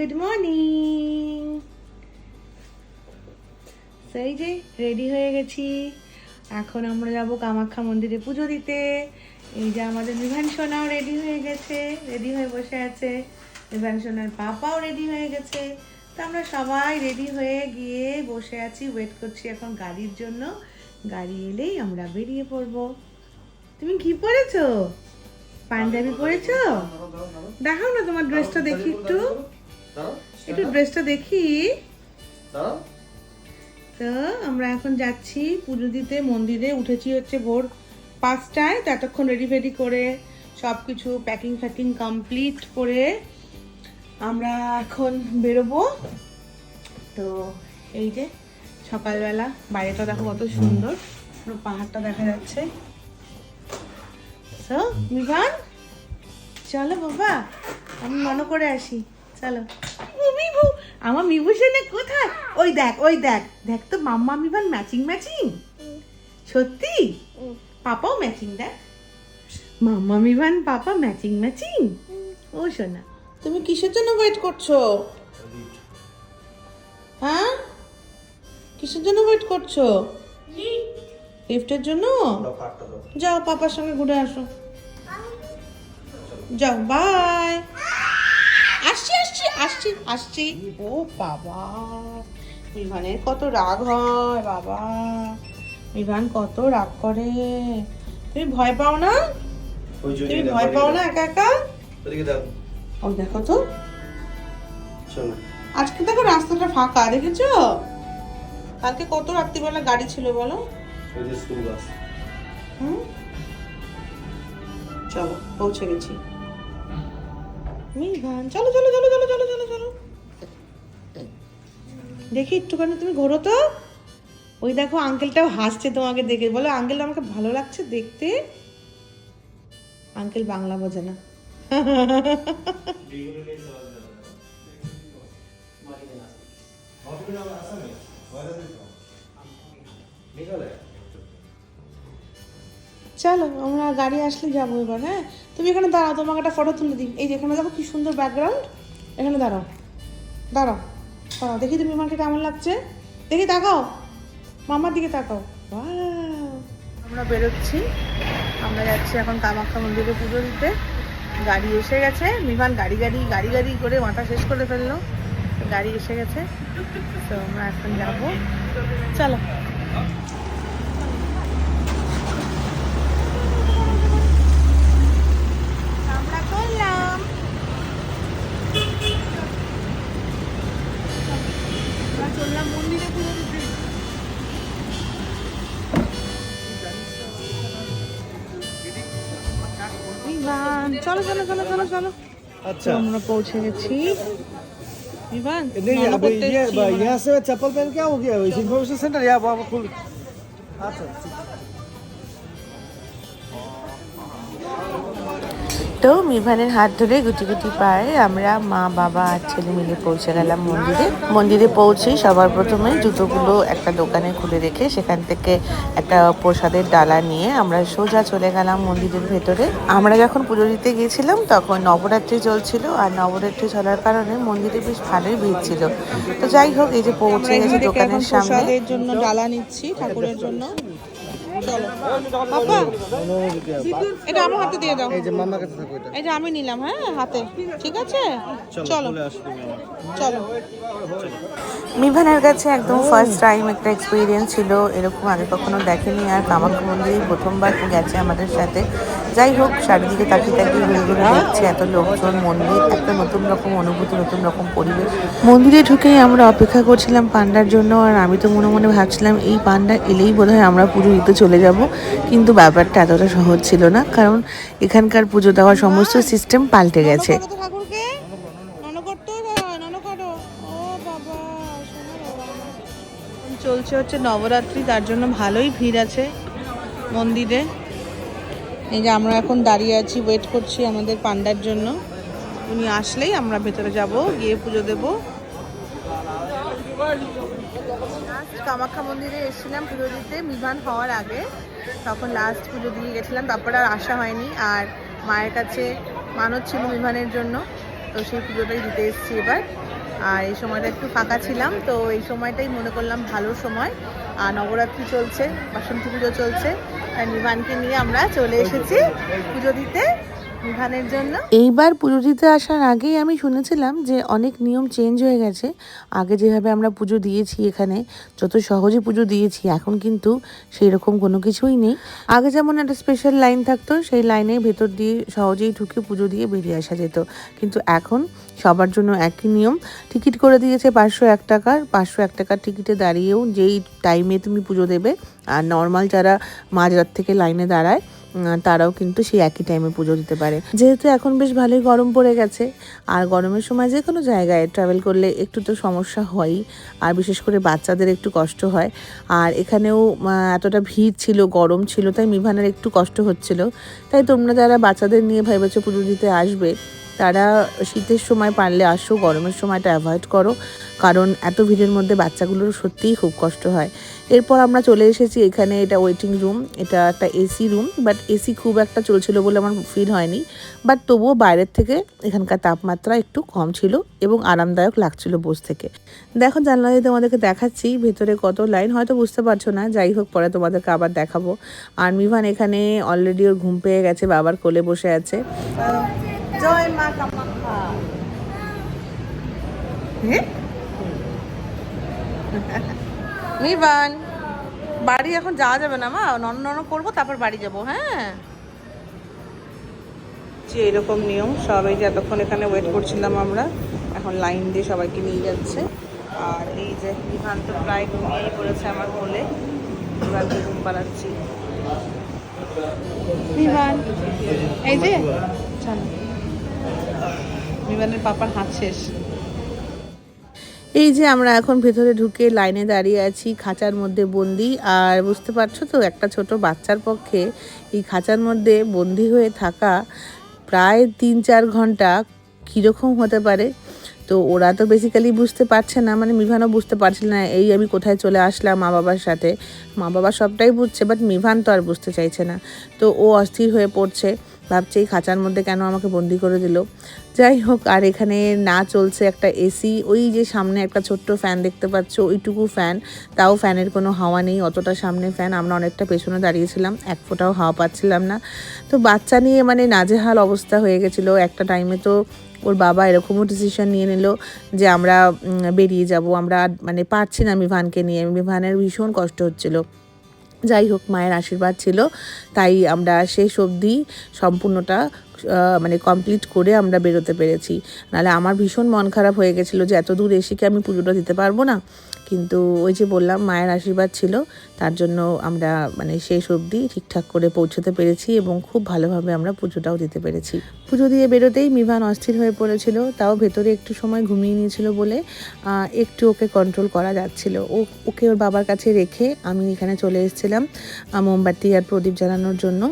Good morning সেই যে ready হয়ে গেছি। এখন আমরা যাব কামাখ্যা মন্দিরে পুজো দিতে। এই যে আমাদের বিভান সোনাও রেডি হয়ে গেছে রেডি হয়ে বসে আছে। বিভান সোনার পাপাও রেডি হয়ে গেছে। তো আমরা সবাই রেডি হয়ে গিয়ে বসে আছি ওয়েট করছি এখন গাড়ির জন্য। গাড়ি এলেই আমরা বেরিয়ে পড়ব। তুমি কি পরেছো? পাঞ্জাবি পরেছো? দেখাও না তোমার ড্রেসটা দেখি একটু। একটু ড্রেসটা দেখি। তো আমরা এখন যাচ্ছি পুজো দিতে মন্দিরে। উঠেছি হচ্ছে ভোর পাঁচটায়। তো এতক্ষণ রেডি ফেডি করে সব কিছু প্যাকিং ফ্যাকিং কমপ্লিট করে আমরা এখন বেরোবো। তো এই যে সকালবেলা বাইরেটা দেখো কত সুন্দর। পুরো পাহাড়টা দেখা যাচ্ছে। তো মিভান চলো বাবা আমি মনে করে আসি। চলো। আমার কোথায়? ওই দেখ ওই দেখ দেখ তো মাম্মা মিভান ম্যাচিং ম্যাচিং সত্যি? পাপাও ম্যাচিং দেখ। মাম্মা মিভান পাপা ম্যাচিং ম্যাচিং ও তুমি কিসের জন্য ওয়েট করছ? হ্যাঁ? কিসের জন্য ওয়েট করছ? লিফটের জন্য? যাও পাপার সঙ্গে ঘুরে আসো। যাও বাই আসছি আসছি। ও বাবা বিমানের কত রাগ হয় বাবা। বিমান কত রাগ করে। তুমি ভয় পাও না? তুমি ভয় পাও না একা একা? ও দেখো তো। আজকে দেখো রাস্তাটা ফাঁকা দেখেছ? কালকে কত রাত্রিবেলা গাড়ি ছিল বলো? চলো পৌঁছে গেছি। চলো চলো চলো চলো চলো চলো চলো। দেখি একটুখানি, তুমি ঘোরো তো। ওই দেখো, আঙ্কেলটাও হাসছে তোমাকে দেখে। বলো, আঙ্কেল আমাকে ভালো লাগছে দেখতে? আঙ্কেল বাংলা বোঝে না। চলো, আমরা গাড়ি আসলে যাব এবার হ্যাঁ? তুমি এখানে দাঁড়াও, তোমাকে একটা ফটো তুলে দিই। এই যে এখানে দেখো কি সুন্দর ব্যাকগ্রাউন্ড এখানে দাঁড়াও। দাঁড়াও দাঁড়াও, দেখি তুমি আমাকে কেমন লাগছে। দেখি তাকাও। মামার দিকে তাকাও! আমরা বেরোচ্ছি। আমরা যাচ্ছি এখন কামাখ্যা মন্দিরে পুজো দিতে। গাড়ি এসে গেছে। বিমান গাড়ি গাড়ি গাড়ি গাড়ি করে মাথা শেষ করে ফেলল। গাড়ি এসে গেছে। তো আমরা এখন যাব। চলো। বিমান চলো চলো চলো চলো চলো তো अच्छा আমরা পৌঁছে গেছি বিমান नहीं স্নান अभी করতে ये এসেছি আমরা। यहाँ से चप्पल पहन क्या हो गया इन्फॉर्मेशन सेंटर यहाँ वहाँ खुल अच्छा তো মিভানের হাত ধরে গুটি গুটি পায়ে আমরা মা বাবা আর ছেলে মিলে পৌঁছে গেলাম মন্দিরে। মন্দিরে পৌঁছেই সবার প্রথমে জুতোগুলো একটা দোকানে খুলে রেখে সেখান থেকে একটা প্রসাদের ডালা নিয়ে আমরা সোজা চলে গেলাম মন্দিরের ভেতরে। আমরা যখন পুজো দিতে গিয়েছিলাম তখন নবরাত্রি চলছিল আর নবরাত্রি চলার কারণে মন্দিরে বেশ ভালোই ভিড় ছিল। তো যাই হোক এই যে পৌঁছে গেছি দোকানের সামনে। জন্য ডালা নিচ্ছি ঠাকুরের জন্য। এটা আমার হাতে দিয়ে দাও। এই যে মামা কাছে থাকো এটা। এটা আমি নিলাম হ্যাঁ হাতে। ঠিক আছে? চলো চলে। আসো তুমি আমার চলো। মিভানের কাছে একদম ফার্স্ট টাইম একটা এক্সপিরিয়েন্স ছিল এরকম আগে কখনো দেখেনি। আর কামাখ্যা মন্দির প্রথমবার গেছে আমাদের সাথে। যাই হোক চারিদিকে তাকিয়ে তাকিয়ে ঘুরে ঘুরে দেখছি এত লোকজন মন্দির একটা নতুন রকম অনুভূতি নতুন রকম পরিবেশ। মন্দিরে ঢুকেই আমরা অপেক্ষা করছিলাম পান্ডার জন্য আর আমি তো মনে মনে ভাবছিলাম এই পান্ডা এলেই বোধহয় আমরা পুজো দিতে চলে যাব। কিন্তু ব্যাপারটা এতটা সহজ ছিল না কারণ এখানকার পুজো দেওয়ার সমস্ত সিস্টেম পাল্টে গেছে। চলছে হচ্ছে নবরাত্রি তার জন্য ভালোই ভিড় আছে মন্দিরে। এই যে আমরা এখন দাঁড়িয়ে আছি ওয়েট করছি আমাদের পান্ডার জন্য। উনি আসলেই আমরা ভেতরে যাব, গিয়ে পুজো দেব। কামাখ্যা মন্দিরে এসেছিলাম পুজো দিতে মিভান হওয়ার আগে। তখন লাস্ট পুজো দিয়ে গেছিলাম, তারপর আর আসা হয়নি। আর মায়ের কাছে মানত ছিল মিভানের জন্য, তো সেই পুজোটাই দিতে এসেছি এবার। আর এই সময়টা একটু ফাঁকা ছিলাম, তো এই সময়টাই মনে করলাম ভালো সময়। আর নবরাত্রি চলছে, বাসন্তী পুজো চলছে আর নিবানকে নিয়ে আমরা চলে এসেছি পুজো দিতে জন্য। এইবার পুজো দিতে আসার আগেই আমি শুনেছিলাম যে অনেক নিয়ম চেঞ্জ হয়ে গেছে। আগে যেভাবে আমরা পুজো দিয়েছি এখানে, যত সহজে পুজো দিয়েছি, এখন কিন্তু সেই রকম কোনো কিছুই নেই। আগে যেমন একটা স্পেশাল লাইন থাকতো, সেই লাইনের ভেতর দিয়ে সহজেই ঢুকে পুজো দিয়ে বেরিয়ে আসা যেত। কিন্তু এখন সবার জন্য একই নিয়ম। টিকিট করে দিয়েছে পাঁচশো এক টাকার। পাঁচশো এক টাকার টিকিটে দাঁড়িয়েও যেই টাইমে তুমি পুজো দেবে, আর নর্মাল যারা মাঝরাত থেকে লাইনে দাঁড়ায় তারাও কিন্তু সেই একই টাইমে পুজো দিতে পারে। যেহেতু এখন বেশ ভালোই গরম পড়ে গেছে, আর গরমের সময় যে কোনো জায়গায় ট্রাভেল করলে একটু তো সমস্যা হয়ই, আর বিশেষ করে বাচ্চাদের একটু কষ্ট হয়। আর এখানেও এতটা ভিড় ছিল, গরম ছিল, তাই মিভানের একটু কষ্ট হচ্ছিল। তাই তোমরা যারা বাচ্চাদের নিয়ে ভেবেছো পুজো দিতে আসবে তারা শীতের সময় পারলে আসো, গরমের সময়টা অ্যাভয়েড করো। কারণ এত ভিড়ের মধ্যে বাচ্চাগুলোর সত্যিই খুব কষ্ট হয়। এরপর আমরা চলে এসেছি এখানে এটা ওয়েটিং রুম এটা একটা এসি রুম বাট এসি খুব একটা চলছিল বলে আমার ফিল হয়নি। বাট তবুও বাইরের থেকে এখানকার তাপমাত্রা একটু কম ছিল এবং আরামদায়ক লাগছিল বস থেকে। দেখো জানলা দিয়ে তোমাদেরকে দেখাচ্ছি, ভেতরে কত লাইন হয়তো বুঝতে পারছ না। যাই হোক, পরে তোমাদেরকে আবার দেখাবো। আর মিভান এখানে অলরেডি ওর ঘুম পেয়ে গেছে, বাবার কোলে বসে আছে। জয় মা কামাখ্যা। মিভান বাড়ি এখন যাওয়া যাবে না মা? নন নন করব তারপর বাড়ি যাব হ্যাঁ? যে এরকম নিয়ম সবাই যে এতক্ষণ এখানে ওয়েট করছিলাম আমরা এখন লাইন দিয়ে সবাইকে নিয়ে যাচ্ছে। আর এই যে বিভান তো প্রায় ঘুমিয়েই পড়েছে আমার কোলে বিভানকে ঘুম বিভান এই যে চলো। বিমানের পাপার হাত শেষ। এই যে আমরা এখন ভেতরে ঢুকে লাইনে দাঁড়িয়ে আছি খাঁচার মধ্যে বন্দি, আর বুঝতে পারছ তো, একটা ছোট বাচ্চার পক্ষে এই খাঁচার মধ্যে বন্দি হয়ে থাকা প্রায় তিন চার ঘণ্টা কীরকম হতে পারে? তো ওরা তো বেসিক্যালি বুঝতে পারছে না মানে মিভানও বুঝতে পারছিল না, এই আমি কোথায় চলে আসলাম মা বাবার সাথে। মা বাবা সবটাই বুঝছে বাট মিভান তো আর বুঝতে চাইছে না। তো ও অস্থির হয়ে পড়ছে। ভাবছে এই খাঁচার মধ্যে কেন আমাকে বন্দি করে দিল। যাই হোক, আর এখানে না চলছে একটা এসি। ওই যে সামনে একটা ছোট্ট ফ্যান দেখতে পাচ্ছ, ওইটুকু ফ্যান। তাও ফ্যানের কোনো হাওয়া নেই, অতটা সামনে ফ্যান। আমরা অনেকটা পেছনে দাঁড়িয়েছিলাম, এক ফোঁটাও হাওয়া পাচ্ছিলাম না। তো বাচ্চা নিয়ে মানে নাজেহাল অবস্থা হয়ে গেছিল। একটা টাইমে তো ওর বাবা এরকমও ডিসিশন নিয়ে নিল যে আমরা বেরিয়ে যাব। আমরা মানে পারছি না মিভানকে নিয়ে। মিভানের ভীষণ কষ্ট হচ্ছিল। যাই হোক, মায়ের আশীর্বাদ ছিল। তাই আমরা শেষ অবধি সম্পূর্ণটা মানে কমপ্লিট করে আমরা বেরোতে পেরেছি। নাহলে আমার ভীষণ মন খারাপ হয়ে গেছিল যে এত দূর এসে কি আমি পুজোটা দিতে পারব না? কিন্তু ওই যে বললাম, মায়ের আশীর্বাদ ছিল। তার জন্য আমরা মানে শেষ অবধি ঠিকঠাক করে পৌঁছতে পেরেছি এবং খুব ভালোভাবে আমরা পুজোটাও দিতে পেরেছি। পুজো দিয়ে বেরোতেই মিভান অস্থির হয়ে পড়েছিল, তাও ভেতরে একটু সময় ঘুমিয়ে নিয়েছিল বলে একটু ওকে কন্ট্রোল করা যাচ্ছিল। ও, ওকে ওর বাবার কাছে রেখে আমি এখানে চলে এসেছিলাম মোমবাতি আর প্রদীপ জ্বালানোর জন্য।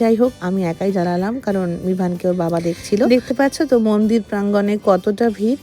যাই হোক, আমি একাই জ্বালালাম, কারণ মিভানকে ওর বাবা দেখছিল। দেখতে পাচ্ছ তো মন্দির প্রাঙ্গণে কতটা ভিড়।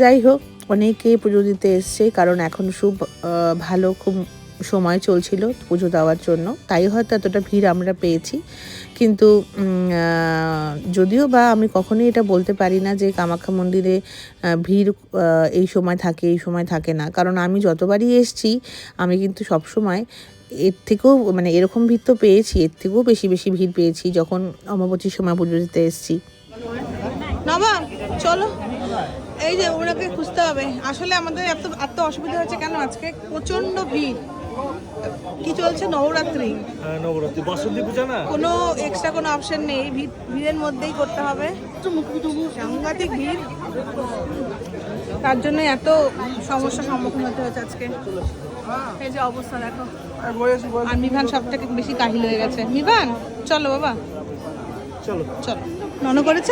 যাই হোক অনেকে পুজো দিতে এসছে, কারণ এখন খুব ভালো, খুব সময় চলছিল পুজো দেওয়ার জন্য। তাই হয়তো এতটা ভিড় আমরা পেয়েছি। কিন্তু যদিও বা আমি কখনোই এটা বলতে পারি না যে কামাখ্যা মন্দিরে ভিড় এই সময় থাকে, এই সময় থাকে না। কারণ আমি যতবারই এসছি, আমি কিন্তু সব সময় এর থেকেও মানে এরকম ভিড় তো পেয়েছি, এর থেকেও বেশি বেশি ভিড় পেয়েছি যখন অমাবতীর সময় পুজো দিতে এসেছি। চলো। এই যে ওনাকে খুঁজতে হবে। আসলে আমাদের এত এত অসুবিধা হচ্ছে কেন? আজকে প্রচণ্ড ভিড়। কি চলছে? নবরাত্রি। হ্যাঁ নবরাত্রি। বাসন্তী পূজা না? কোনো এক্সট্রা কোনো অপশন নেই। ভিড় ভিড়ের মধ্যেই করতে হবে। সাংঘাতিক ভিড়। তার জন্য এত সমস্যার সম্মুখীন হতে হচ্ছে আজকে। এই যে অবস্থা দেখো। আর মিভান সব থেকে বেশি কাহিল হয়ে গেছে। মিভান চলো বাবা। চলো। চলো। নন করেছ?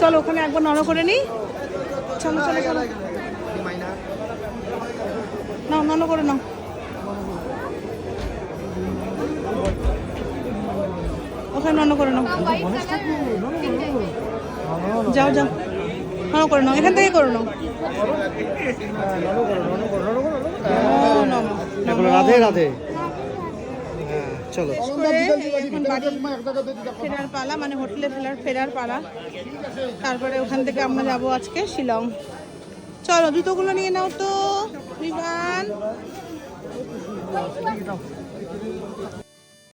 চলো ওখানে একবার নন করে নি চলো চলো চলো। নাও নন করে নাও। ওখানে নন করে নাও। যাও যাও। নন করে নাও এখান থেকে করে নাও। রাধে রাধে। চলো। ফেরার পালা মানে হোটেলে ফেরার ফেরার পালা। তারপরে ওখান থেকে আমরা যাব আজকে শিলং। চলো জুতোগুলো নিয়ে নাও তো বিমান